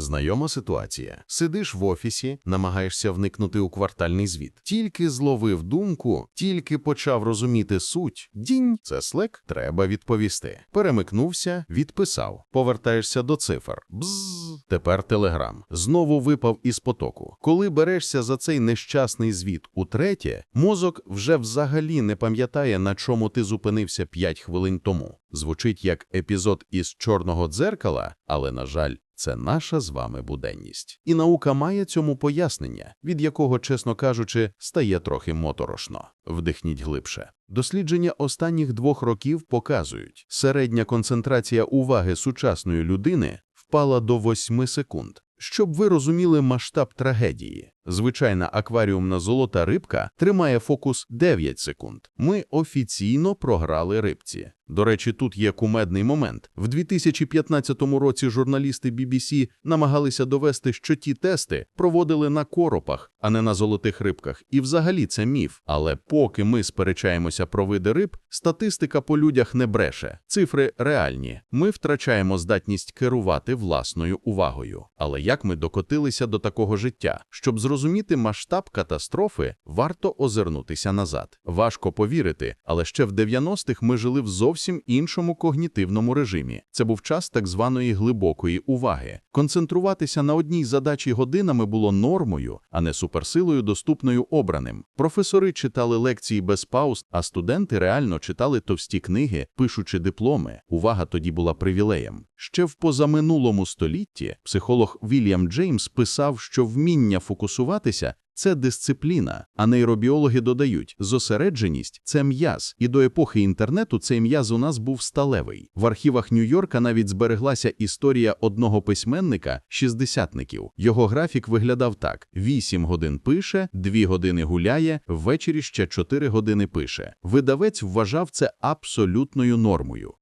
Знайома ситуація. Сидиш в офісі, намагаєшся вникнути у квартальний звіт. Тільки зловив думку, тільки почав розуміти суть. Дінь, це слек, треба відповісти. Перемикнувся, відписав. Повертаєшся до цифр. Бзз. Тепер телеграм. Знову випав із потоку. Коли берешся за цей нещасний звіт утретє, мозок вже взагалі не пам'ятає, на чому ти зупинився 5 хвилин тому. Звучить як епізод із чорного дзеркала, але, на жаль, це наша з вами буденність. І наука має цьому пояснення, від якого, чесно кажучи, стає трохи моторошно. Вдихніть глибше. Дослідження останніх двох років показують, середня концентрація уваги сучасної людини впала до 8 секунд. Щоб ви розуміли масштаб трагедії, звичайна акваріумна золота рибка тримає фокус 9 секунд. Ми офіційно програли рибці. До речі, тут є кумедний момент. В 2015 році журналісти BBC намагалися довести, що ті тести проводили на коропах, а не на золотих рибках. І взагалі це міф. Але поки ми сперечаємося про види риб, статистика по людях не бреше. Цифри реальні. Ми втрачаємо здатність керувати власною увагою. Але як ми докотилися до такого життя? Щоб зрозуміти масштаб катастрофи, варто озирнутися назад. Важко повірити, але ще в 90-х ми жили в зовсім іншому когнітивному режимі. Це був час так званої глибокої уваги. Концентруватися на одній задачі годинами було нормою, а не суперсилою, доступною обраним. Професори читали лекції без пауз, а студенти реально читали товсті книги, пишучи дипломи. Увага тоді була привілеєм. Ще в позаминулому столітті психолог Вільям Джеймс писав, що вміння фокусуватися це дисципліна, а нейробіологи додають, зосередженість це м'яз, і до епохи інтернету цей м'яз у нас був сталевий. В архівах Нью-Йорка навіть збереглася історія одного письменника шістдесятників. Його графік виглядав так: 8 годин пише, 2 години гуляє, ввечері ще 4 години пише. Видавець вважав це абсолютною нормою.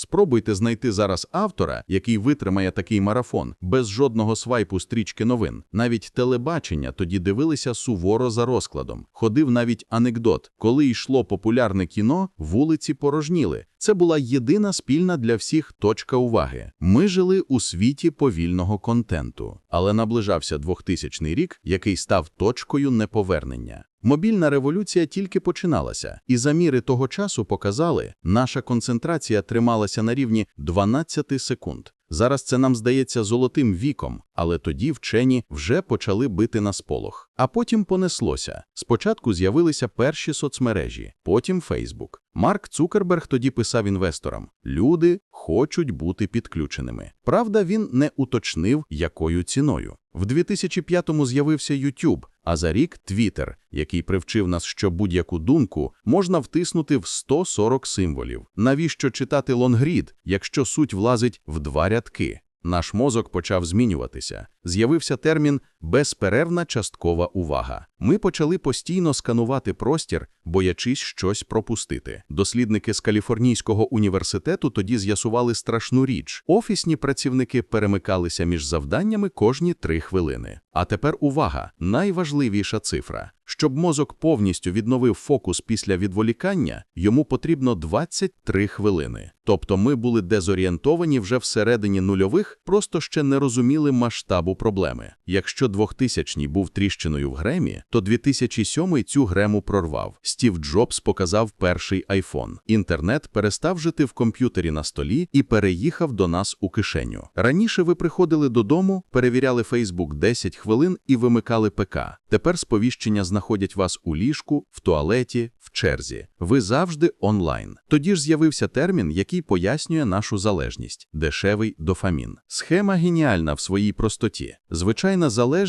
Спробуйте знайти зараз автора, який витримає такий марафон, без жодного свайпу стрічки новин. Навіть телебачення тоді дивилися суворо за розкладом. Ходив навіть анекдот. Коли йшло популярне кіно, вулиці порожніли. Це була єдина спільна для всіх точка уваги. Ми жили у світі повільного контенту, але наближався 2000 рік, який став точкою неповернення. Мобільна революція тільки починалася, і заміри того часу показали, наша концентрація трималася на рівні 12 секунд. Зараз це нам здається золотим віком, але тоді вчені вже почали бити на сполох. А потім понеслося. Спочатку з'явилися перші соцмережі, потім Фейсбук. Марк Цукерберг тоді писав інвесторам: люди хочуть бути підключеними. Правда, він не уточнив, якою ціною. В 2005-му з'явився YouTube, а за рік Twitter, який привчив нас, що будь-яку думку можна втиснути в 140 символів. Навіщо читати лонгрід, якщо суть влазить в два рядки? Наш мозок почав змінюватися. З'явився термін безперервна часткова увага. Ми почали постійно сканувати простір, боячись щось пропустити. Дослідники з Каліфорнійського університету тоді з'ясували страшну річ: офісні працівники перемикалися між завданнями кожні три хвилини. А тепер увага! Найважливіша цифра. Щоб мозок повністю відновив фокус після відволікання, йому потрібно 23 хвилини. Тобто ми були дезорієнтовані вже всередині нульових, просто ще не розуміли масштабу проблеми. Якщо 2000-й був тріщиною в гремі, то 2007-й цю грему прорвав. Стів Джобс показав перший айфон. Інтернет перестав жити в комп'ютері на столі і переїхав до нас у кишеню. Раніше ви приходили додому, перевіряли Фейсбук 10 хвилин і вимикали ПК. Тепер сповіщення знаходять вас у ліжку, в туалеті, в черзі. Ви завжди онлайн. Тоді ж з'явився термін, який пояснює нашу залежність дешевий дофамін. Схема геніальна в своїй простоті. Звичайна залежність,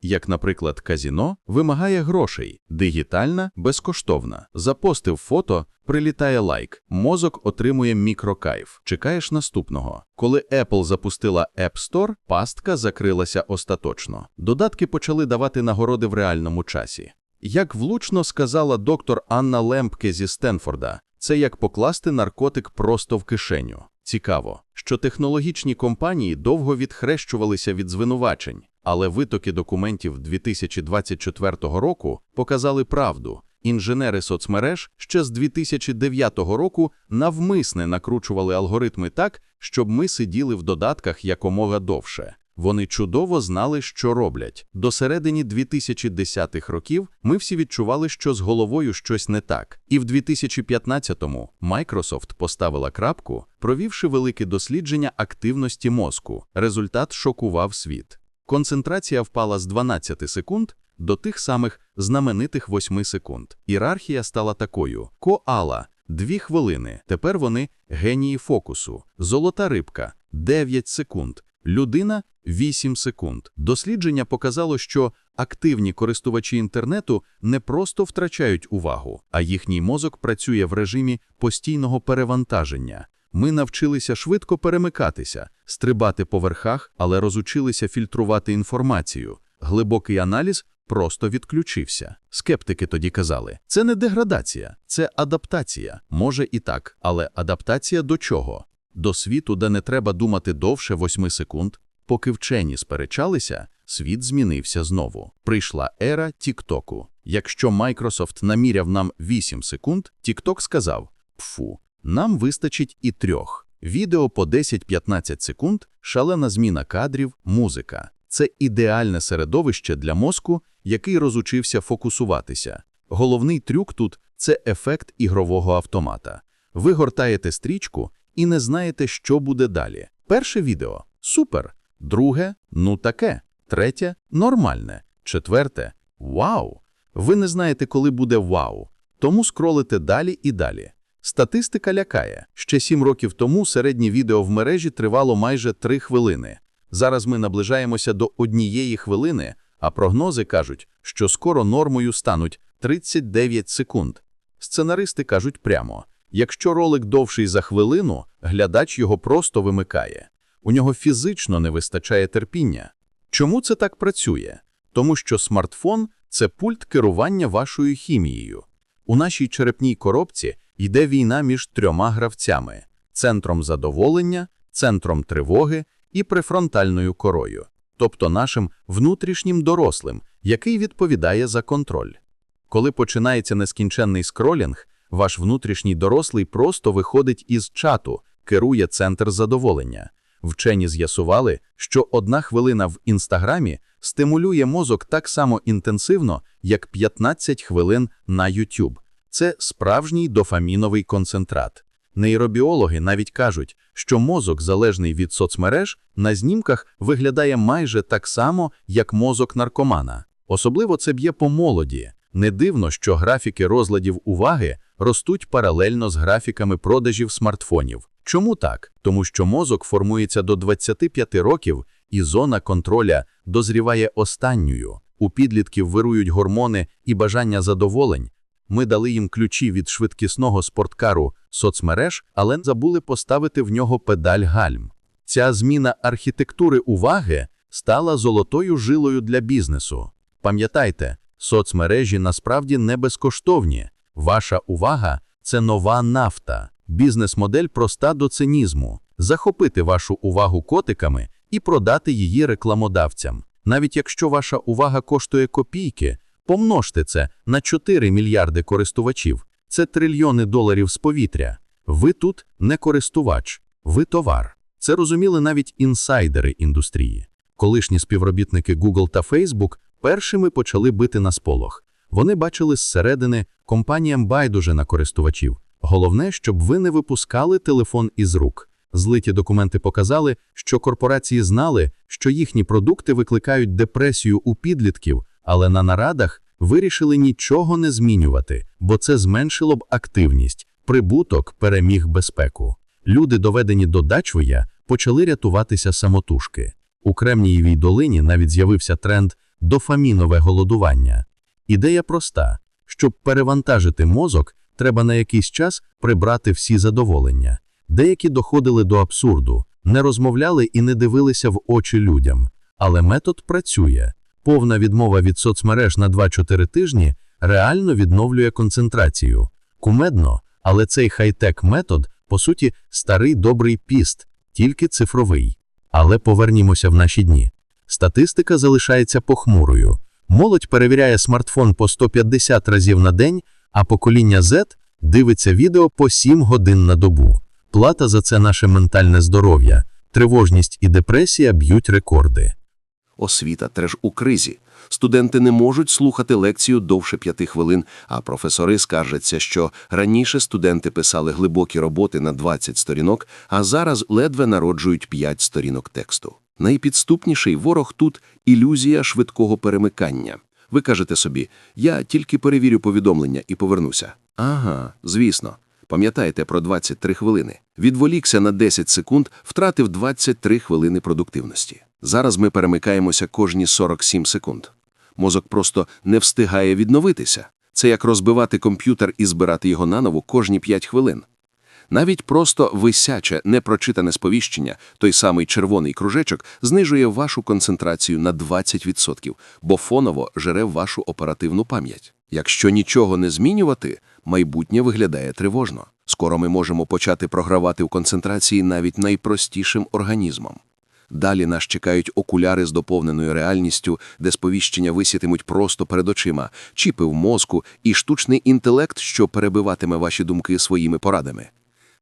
як, наприклад, казіно, вимагає грошей, дигітальна безкоштовна. Запостив фото. Прилітає лайк, мозок отримує мікрокайф. Чекаєш наступного. Коли Apple запустила App Store, пастка закрилася остаточно. Додатки почали давати нагороди в реальному часі. Як влучно сказала доктор Анна Лемпке зі Стенфорда, це як покласти наркотик просто в кишеню. Цікаво, що технологічні компанії довго відхрещувалися від звинувачень, але витоки документів 2024 року показали правду. Інженери соцмереж ще з 2009 року навмисне накручували алгоритми так, щоб ми сиділи в додатках якомога довше. Вони чудово знали, що роблять. До середини 2010-х років ми всі відчували, що з головою щось не так. І в 2015-му Microsoft поставила крапку, провівши велике дослідження активності мозку. Результат шокував світ. Концентрація впала з 12 секунд до тих самих знаменитих 8 секунд. Ієрархія стала такою: коала 2 хвилини. Тепер вони генії фокусу. Золота рибка 9 секунд. Людина 8 секунд. Дослідження показало, що активні користувачі інтернету не просто втрачають увагу, а їхній мозок працює в режимі постійного перевантаження. Ми навчилися швидко перемикатися, стрибати по верхах, але розучилися фільтрувати інформацію. Глибокий аналіз просто відключився. Скептики тоді казали, це не деградація, це адаптація. Може і так, але адаптація до чого? До світу, де не треба думати довше 8 секунд. Поки вчені сперечалися, світ змінився знову. Прийшла ера Тіктоку. Якщо Microsoft наміряв нам 8 секунд, TikTok сказав: Пфу, нам вистачить і трьох. Відео по 10-15 секунд, шалена зміна кадрів, музика. Це ідеальне середовище для мозку, який розучився фокусуватися. Головний трюк тут це ефект ігрового автомата. Ви гортаєте стрічку і не знаєте, що буде далі. Перше відео супер. Друге ну таке. Третє нормальне. Четверте вау. Ви не знаєте, коли буде вау. Тому скролите далі і далі. Статистика лякає. Ще сім років тому середнє відео в мережі тривало майже три хвилини. Зараз ми наближаємося до однієї хвилини, а прогнози кажуть, що скоро нормою стануть 39 секунд. Сценаристи кажуть прямо: якщо ролик довший за хвилину, глядач його просто вимикає. У нього фізично не вистачає терпіння. Чому це так працює? Тому що смартфон це пульт керування вашою хімією. У нашій черепній коробці йде війна між трьома гравцями: центром задоволення, центром тривоги і префронтальною корою, тобто нашим внутрішнім дорослим, який відповідає за контроль. Коли починається нескінченний скролінг, ваш внутрішній дорослий просто виходить із чату, керує центр задоволення. Вчені з'ясували, що одна хвилина в інстаграмі стимулює мозок так само інтенсивно, як 15 хвилин на YouTube. Це справжній дофаміновий концентрат. Нейробіологи навіть кажуть, що мозок, залежний від соцмереж, на знімках виглядає майже так само, як мозок наркомана. Особливо це б'є по молоді. Не дивно, що графіки розладів уваги ростуть паралельно з графіками продажів смартфонів. Чому так? Тому що мозок формується до 25 років, і зона контроля дозріває останньою. У підлітків вирують гормони і бажання задоволень. Ми дали їм ключі від швидкісного спорткару соцмереж, але забули поставити в нього педаль гальм. Ця зміна архітектури уваги стала золотою жилою для бізнесу. Пам'ятайте, соцмережі насправді не безкоштовні. Ваша увага це нова нафта. Бізнес-модель проста до цинізму захопити вашу увагу котиками і продати її рекламодавцям. Навіть якщо ваша увага коштує копійки, помножте це на 4 мільярди користувачів. Це трильйони доларів з повітря. Ви тут не користувач, ви товар. Це розуміли навіть інсайдери індустрії. Колишні співробітники Google та Facebook першими почали бити на сполох. Вони бачили зсередини компаніям байдуже на користувачів. Головне, щоб ви не випускали телефон із рук. Злиті документи показали, що корпорації знали, що їхні продукти викликають депресію у підлітків, але на нарадах вирішили нічого не змінювати, бо це зменшило б активність, прибуток переміг безпеку. Люди, доведені до дачвия, почали рятуватися самотужки. У Кремнієвій долині навіть з'явився тренд дофамінове голодування. Ідея проста: щоб перевантажити мозок, треба на якийсь час прибрати всі задоволення. Деякі доходили до абсурду, не розмовляли і не дивилися в очі людям. Але метод працює. Повна відмова від соцмереж на 2-4 тижні реально відновлює концентрацію. Кумедно, але цей хай-тек метод, по суті, старий добрий піст, тільки цифровий. Але повернімося в наші дні. Статистика залишається похмурою. Молодь перевіряє смартфон по 150 разів на день, а покоління Z дивиться відео по 7 годин на добу. Плата за це наше ментальне здоров'я, Тривожність і депресія б'ють рекорди. Освіта теж у кризі. Студенти не можуть слухати лекцію довше п'яти хвилин, а професори скаржаться, що раніше студенти писали глибокі роботи на 20 сторінок, а зараз ледве народжують 5 сторінок тексту. Найпідступніший ворог тут – ілюзія швидкого перемикання. Ви кажете собі, я тільки перевірю повідомлення і повернуся. Ага, звісно. Пам'ятаєте про 23 хвилини. Відволікся на 10 секунд, втратив 23 хвилини продуктивності. Зараз ми перемикаємося кожні 47 секунд. Мозок просто не встигає відновитися. Це як розбивати комп'ютер і збирати його наново кожні 5 хвилин. Навіть просто висяче, непрочитане сповіщення, той самий червоний кружечок, знижує вашу концентрацію на 20%, бо фоново жере вашу оперативну пам'ять. Якщо нічого не змінювати, майбутнє виглядає тривожно. Скоро ми можемо почати програвати у концентрації навіть найпростішим організмом. Далі нас чекають окуляри з доповненою реальністю, де сповіщення висітимуть просто перед очима, чіпи в мозку і штучний інтелект, що перебиватиме ваші думки своїми порадами.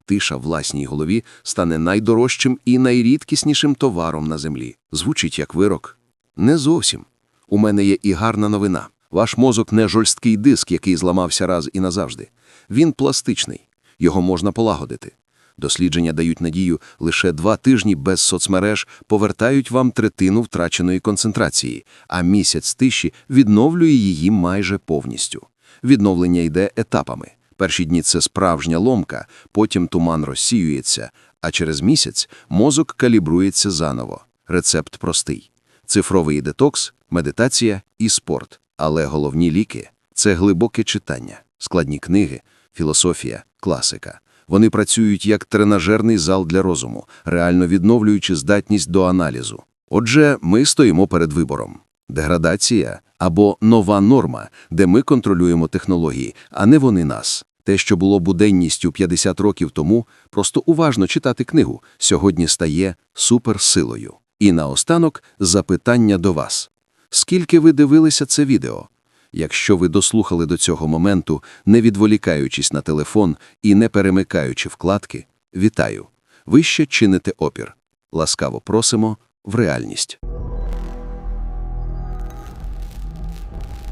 Тиша в власній голові стане найдорожчим і найрідкіснішим товаром на землі. Звучить як вирок? Не зовсім. У мене є і гарна новина. Ваш мозок не жорсткий диск, який зламався раз і назавжди. Він пластичний. Його можна полагодити. Дослідження дають надію, лише два тижні без соцмереж повертають вам третину втраченої концентрації, а місяць тиші відновлює її майже повністю. Відновлення йде етапами. Перші дні це справжня ломка, потім туман розсіюється, а через місяць мозок калібрується заново. Рецепт простий: цифровий детокс, медитація і спорт. Але головні ліки це глибоке читання, складні книги, філософія, класика. Вони працюють як тренажерний зал для розуму, реально відновлюючи здатність до аналізу. Отже, ми стоїмо перед вибором: деградація або нова норма, де ми контролюємо технології, а не вони нас. Те, що було буденністю 50 років тому, просто уважно читати книгу, сьогодні стає суперсилою. І наостанок запитання до вас. Скільки ви дивилися це відео? Якщо ви дослухали до цього моменту, не відволікаючись на телефон і не перемикаючи вкладки, вітаю! Ви ще чините опір. Ласкаво просимо в реальність.